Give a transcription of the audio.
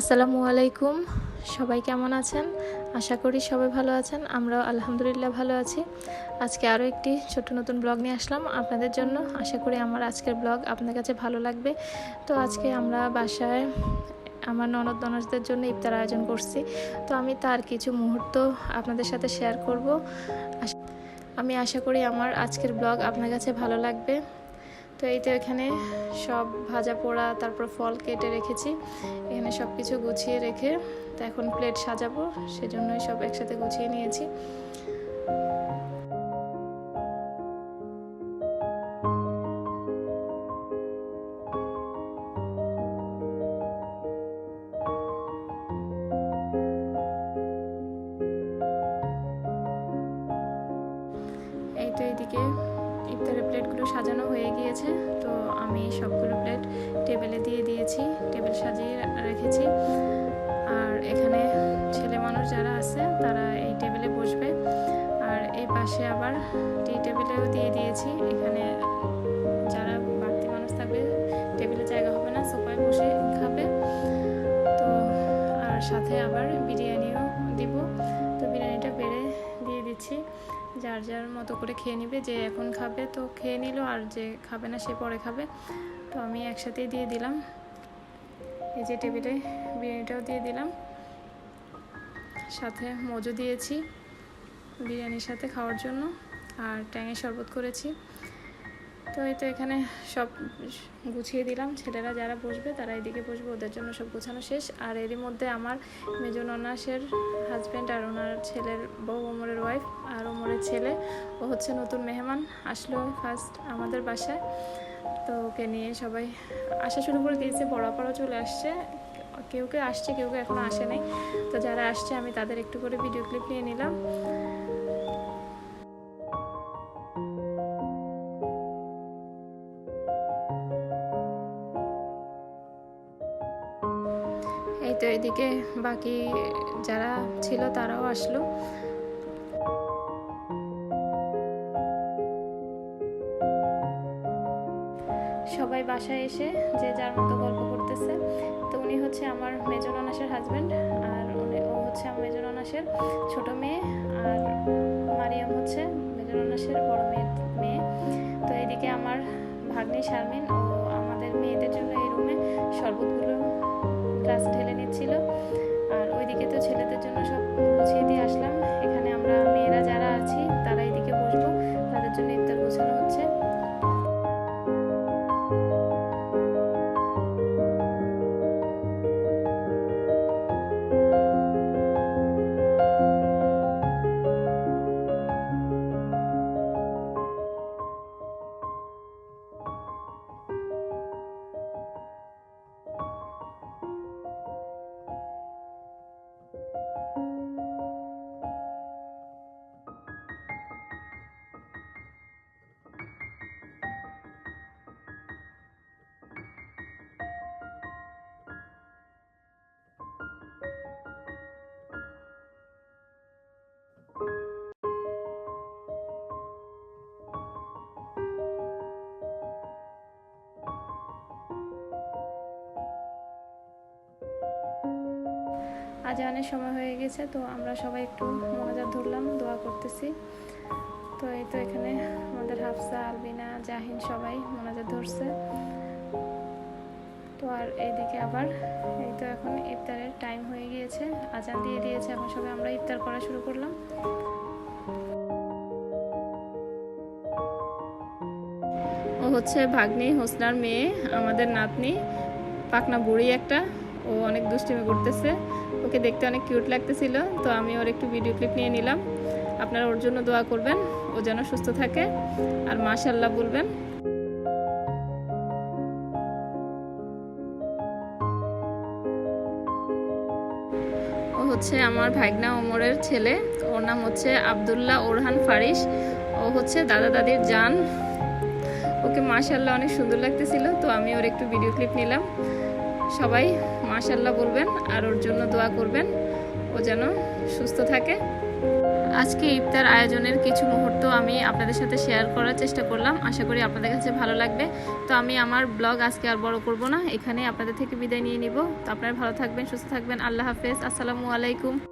আসসালামু আলাইকুম। সবাই কেমন আছেন? আশা করি সবাই ভালো আছেন। আমরাও আলহামদুলিল্লাহ ভালো আছি। আজকে আরও একটি ছোট নতুন ব্লগ নিয়ে আসলাম আপনাদের জন্য। আশা করি আমার আজকের ব্লগ আপনাদের কাছে ভালো লাগবে। তো আজকে আমরা বাসায় আমার ননদ ননদদের জন্য ইফতার আয়োজন করছি। তো আমি তার কিছু মুহূর্ত আপনাদের সাথে শেয়ার করব। আমি আশা করি আমার আজকের ব্লগ আপনার কাছে ভালো লাগবে। তো এই তো এখানে সব ভাজা পোড়া, তারপর ফল কেটে রেখেছি। এখানে সব কিছু গুছিয়ে রেখে তো এখন প্লেট সাজাবো, সেজন্যই সব একসাথে গুছিয়ে নিয়েছি। এই তো এইদিকে ইফতারের প্লেটগুলো সাজানো হয়ে গিয়েছে। তো আমি সবগুলো প্লেট টেবিলে দিয়ে দিয়েছি, টেবিল সাজিয়ে রেখেছি। আর এখানে ছেলে মানুষ যারা আছে, তারা এই টেবিলে বসবে। আর এই পাশে আবার টি টেবিলেও দিয়ে দিয়েছি। এখানে যারা বাড়তি মানুষ থাকবে, টেবিলে জায়গা হবে না, সোফায় বসে খাবে। তো, আর সাথে আবার বিরিয়ানিও দিব। তো দিচ্ছি। যার যার মতো করে খেয়ে নিবে, যে এখন খাবে তো খেয়ে নিল, আর যে খাবে না সে পরে খাবে। তো আমি একসাথেই দিয়ে দিলাম। এই যে টেবিলে বিরিয়ানিটাও দিয়ে দিলাম। সাথে মজু দিয়েছি বিরিয়ানির সাথে খাওয়ার জন্য, আর ট্যাঙের শরবত করেছি। তো এই তো এখানে সব গুছিয়ে দিলাম। ছেলেরা যারা বসবে তারা এদিকে বসবে, ওদের জন্য সব গোছানো শেষ। আর এরই মধ্যে আমার মেজন অনাসের হাজব্যান্ড আর ওনার ছেলের বউ, ওমরের ওয়াইফ আর ওমরের ছেলে। ও হচ্ছে নতুন মেহমান, আসলো ফার্স্ট আমাদের বাসায়। তো ওকে নিয়ে সবাই আসা শুরু করে দিয়েছে বড়াপাড়াও চলে আসছে। কেউ কেউ আসছে, কেউ কেউ এখনও আসে নাই। তো যারা আসছে আমি তাদের একটু করে ভিডিও ক্লিপ নিয়ে নিলাম। তো এদিকে বাকি যারা ছিল তারাও আসলো। সবাই বাসায় এসে যে যার মতো গল্প করতেছে। তো উনি হচ্ছে আমার মেজন অনাসের হাজব্যান্ড আর উনি, ও হচ্ছে আমার মেজন অনাসের ছোট মেয়ে আর মারিয়াম হচ্ছে মেজন অনাসের বড় মেয়ের মেয়ে। তো এদিকে আমার ভাগ্নি শারমিন ও আমাদের মেয়েদের জন্য এই রুমে শরবতগুলো গ্লাস ঢেলে নিচ্ছিল। আর ওইদিকে তো ছেলেদের জন্য সব গুছিয়ে দিয়ে আসলাম। আজানের সময় হয়ে গেছে, তো আমরা সবাই একটু মনাজাত ধরলাম, দোয়া করতেছি। তো এই তো এখানে আমাদের হাফসা, আলবিনা, জাহিন সবাই মনাজাত ধরছে। তো আর এইদিকে আবার, এই তো এখন ইফতারের টাইম হয়ে গিয়েছে, আজান দিয়ে দিয়েছে, এখন সবাই আমরা ইফতার করা শুরু করলাম। ও হচ্ছে ভাগ্নি, হোসনার মেয়ে, আমাদের নাতনি, পাকনা বুড়ি একটা। ও অনেক দুষ্টিমি করতেছে। ওকে দেখতে অনেক কিউট লাগতেছিল, তো আমি ওর একটু ভিডিও ক্লিপ নিয়ে নিলাম। আপনারা ওর জন্য দোয়া করবেন, ও যেন সুস্থ থাকে। আর মাশাল্লাহ বলবেন। ও হচ্ছে আমার ভাগনা ওমরের ছেলে। ওর নাম হচ্ছে আবদুল্লাহ ওরহান ফারিস ও হচ্ছে দাদা দাদির জান। ওকে মাশাল্লাহ অনেক সুন্দর লাগতেছিল, তো আমি ওর একটু ভিডিও ক্লিপ নিলাম। সবাই মাশাল্লাহ বলবেন আর ওর জন্য দোয়া করবেন। ও যেন সুস্থ থাকে। আজকে ইফতার আয়োজনের কিছু মুহূর্ত আমি আপনাদের সাথে শেয়ার করার চেষ্টা করলাম। আশা করি আপনাদের কাছে ভালো লাগবে। তো আমি আমার ব্লগ আজকে আর বড় করব না। এখানে আপনাদের থেকে বিদায় নিয়ে নিব। তো আপনারা ভালো থাকবেন, সুস্থ থাকবেন। আল্লাহ হাফেজ। আসসালামু আলাইকুম।